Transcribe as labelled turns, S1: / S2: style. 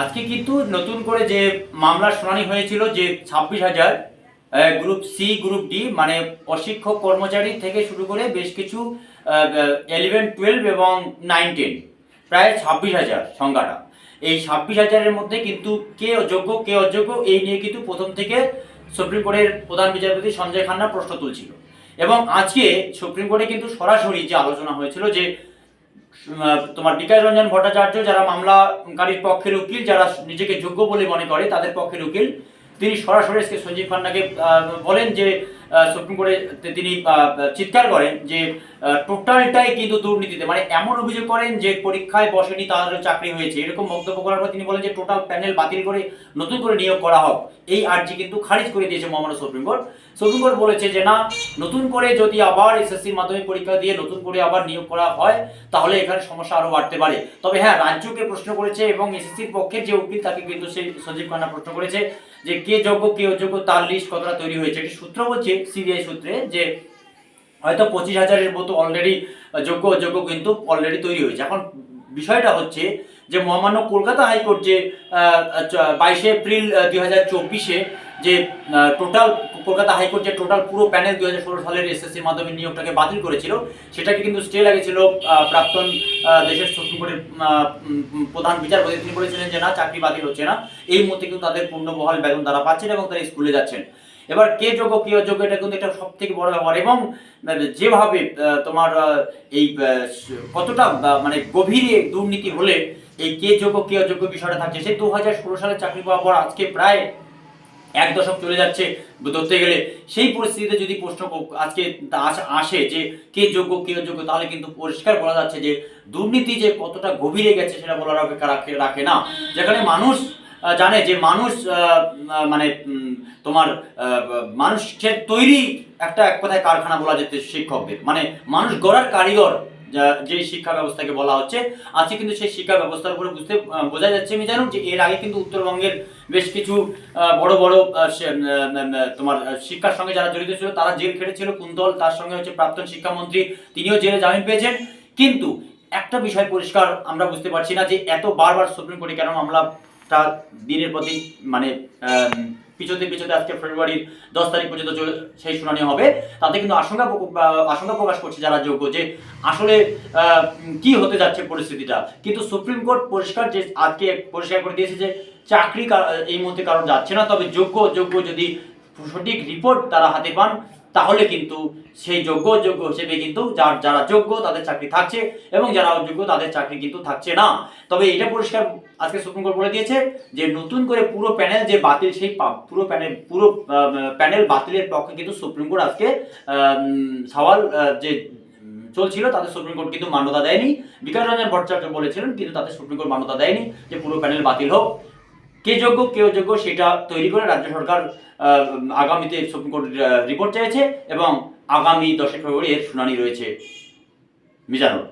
S1: আজকে কিন্তু নতুন করে যে মামলার শুনানি হয়েছিল যে ছাব্বিশ হাজার গ্রুপ সি গ্রুপ ডি মানে অশিক্ষক কর্মচারী থেকে শুরু করে বেশ কিছু ইলেভেন টুয়েলভ এবং নাইন টেন প্রায় ছাব্বিশ হাজার সংখ্যাটা। এই ছাব্বিশ হাজারের মধ্যে কিন্তু কে অযোগ্য কে অযোগ্য, এই নিয়ে কিন্তু প্রথম থেকে সুপ্রিম কোর্টের প্রধান বিচারপতি সঞ্জয় খান্না প্রশ্ন তুলছিল। এবং আজকে সুপ্রিম কোর্টে কিন্তু সরাসরি যে আলোচনা হয়েছিল যে তোমার বিকাশ রঞ্জন ভট্টাচার্য যারা মামলাকারীর পক্ষের উকিল, যারা নিজেকে যোগ্য বলে মনে করে, তাদের পক্ষের উকিল, তিনি সরাসরি সঞ্জীব খান্নাকে বলেন যে সুপ্রিম কোর্টে তিনি চিৎকার করেন যে টোটালটাই কিন্তু দুর্নীতিতে। মানে এমন অভিযোগ করেন যে পরীক্ষায় বসেনি তাদের চাকরি হয়েছে। এরকম মন্তব্য করার পর তিনি বলেন যে টোটাল প্যানেল বাতিল করে নতুন করে নিয়োগ করা হোক। এই আর্জি কিন্তু খারিজ করে দিয়েছে মহামান্য সুপ্রিম কোর্ট সুপ্রিম কোর্ট বলেছে যে, না, নতুন করে যদি আবার এসএসসির মাধ্যমিক পরীক্ষা দিয়ে নতুন করে আবার নিয়োগ করা হয়, তাহলে এখানে সমস্যা আরও বাড়তে পারে। তবে হ্যাঁ রাজ্যকে প্রশ্ন করেছে এবং এসএসসির পক্ষের যে উকিল, তাকে কিন্তু সেই সঞ্জীব খান্না প্রশ্ন করেছে যে, কে যোগ্য, কে অযোগ্য, তার লিস্ট কতটা তৈরি হয়েছে? একটি সূত্র বলছে সিবিআই সূত্রে যে হয়তো পঁচিশ হাজারের মতো অলরেডি যোগ্য অযোগ্য কিন্তু অলরেডি তৈরি হয়েছে। এখন বিষয়টা হচ্ছে যে মহামান্য কলকাতা হাইকোর্ট যে বাইশে এপ্রিল দুই হাজার চব্বিশে যে টোটাল কলকাতা হাইকোর্ট যে টোটাল পুরো প্যানেল দুই হাজার ষোলো সালের এসএসসি মাধ্যমে নিয়োগটাকে বাতিল করেছিল, সেটাকে কিন্তু স্টে লাগিয়েছিল প্রাক্তন দেশের সুপ্রিম কোর্টের প্রধান বিচারপতি। তিনি বলেছিলেন যে না, চাকরি বাতিল হচ্ছে না। এই মুহূর্তে কিন্তু তাদের পূর্ণবহাল বেতন তারা পাচ্ছেন এবং তারা স্কুলে যাচ্ছেন। এবার কে যোগ্য, কে অযোগ্য, এটা কিন্তু এটা সব থেকে বড় ব্যাপার। এবং যেভাবে তোমার এই কতটা মানে গভীরে দুর্নীতি হলে এই কে যোগ্য, কে অযোগ্য বিষয়টা থাকছে, সেই দু হাজার ষোলো সালে চাকরি পাওয়ার পর আজকে প্রায় এক দশক চলে যাচ্ছে ধরতে গেলে। সেই পরিস্থিতিতে যদি প্রশ্ন আজকে আসে যে কে যোগ্য, কে অযোগ্য, তাহলে কিন্তু পরিষ্কার বলা যাচ্ছে যে দুর্নীতি যে কতটা গভীরে গেছে সেটা বলার অপেক্ষা রাখে রাখে না। যেখানে মানুষ জানে যে মানুষ মানে তোমার মানুষের তৈরি একটা এক কথায় কারখানা বলা যেতে শিক্ষকদের। মানে মানুষ গড়ার কারিগর, যে শিক্ষা ব্যবস্থাকে বলা হচ্ছে আজকে কিন্তু সেই শিক্ষা ব্যবস্থার উপরে বুঝতে বোঝা যাচ্ছে আমি জানুন যে এর আগে কিন্তু উত্তরবঙ্গের বেশ কিছু বড় বড় তোমার শিক্ষার সঙ্গে যারা জড়িত ছিল, তারা জেল খেটেছিল, কুন্তল, তার সঙ্গে হচ্ছে প্রাক্তন শিক্ষামন্ত্রী, তিনিও জেলে জামিন পেয়েছেন। কিন্তু একটা বিষয় পরিষ্কার আমরা বুঝতে পারছি না যে এত বারবার সুপ্রিম কোর্টে কেন মামলাটা দিনের প্রতি মানে পিছতে পিছোতে আজকে ফেব্রুয়ারির দশ তারিখ পর্যন্ত সেই শুনানি হবে। তাতে কিন্তু আশঙ্কা আশঙ্কা প্রকাশ করছে যারা যোগ্য যে আসলে কি হতে যাচ্ছে পরিস্থিতিটা। কিন্তু সুপ্রিম কোর্ট পরিষ্কার যে আজকে পরিষ্কার করে দিয়েছে যে চাকরি এই মুহূর্তে কারণ যাচ্ছে না। তবে যোগ্য যোগ্য যদি সঠিক রিপোর্ট তারা হাতে পান তাহলে কিন্তু সেই যোগ্য যোগ্য হিসেবে কিন্তু যার যারা যোগ্য তাদের চাকরি থাকছে এবং যারা অযোগ্য তাদের চাকরি কিন্তু থাকছে না। তবে এটা পরিষ্কার আজকে সুপ্রিম কোর্ট বলে দিয়েছে যে নতুন করে পুরো প্যানেল যে বাতিল সেই পুরো প্যানেল পুরো প্যানেল বাতিলের পক্ষে কিন্তু সুপ্রিম কোর্ট আজকে সওয়াল যে চলছিল তাদের সুপ্রিম কোর্ট কিন্তু মান্যতা দেয়নি। বিকাশ রঞ্জন ভট্টাচার্য বলেছিলেন, কিন্তু তাদের সুপ্রিম কোর্ট মান্যতা দেয়নি যে পুরো প্যানেল বাতিল হোক। কে যোগ্য কে অযোগ্য সেটা তৈরি করে রাজ্য সরকার আগামীতে সুপ্রিম কোর্ট রিপোর্ট চেয়েছে এবং আগামী দশই ফেব্রুয়ারি এর শুনানি রয়েছে। মিজানুর।